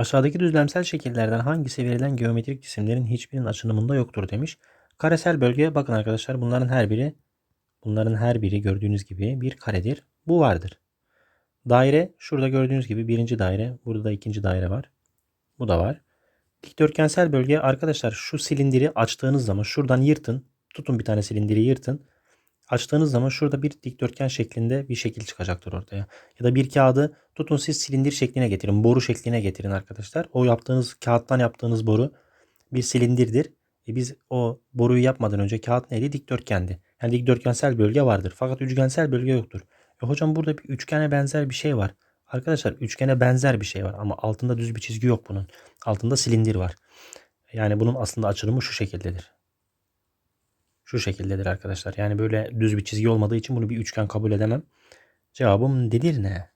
Aşağıdaki düzlemsel şekillerden hangisi verilen geometrik cisimlerin hiçbirinin açınımında yoktur demiş. Karesel bölge bakın arkadaşlar bunların her biri bunların her biri gördüğünüz gibi bir karedir. Bu vardır. Daire şurada gördüğünüz gibi birinci daire. Burada da ikinci daire var. Bu da var. Dikdörtgensel bölge arkadaşlar şu silindiri açtığınız zaman şuradan yırtın. Tutun bir tane silindiri yırtın. Açtığınız zaman şurada bir dikdörtgen şeklinde bir şekil çıkacaktır ortaya. Ya da bir kağıdı tutun siz silindir şekline getirin. Boru şekline getirin arkadaşlar. O yaptığınız kağıttan yaptığınız boru bir silindirdir. E biz o boruyu yapmadan önce kağıt neydi? Dikdörtgendi. Yani dikdörtgensel bölge vardır. Fakat üçgensel bölge yoktur. E hocam burada bir üçgene benzer bir şey var. Arkadaşlar üçgene benzer bir şey var ama altında düz bir çizgi yok bunun. Altında silindir var. Yani bunun aslında açılımı şu şekildedir. Şu şekildedir arkadaşlar. Yani böyle düz bir çizgi olmadığı için bunu bir üçgen kabul edemem. Cevabım nedir ne?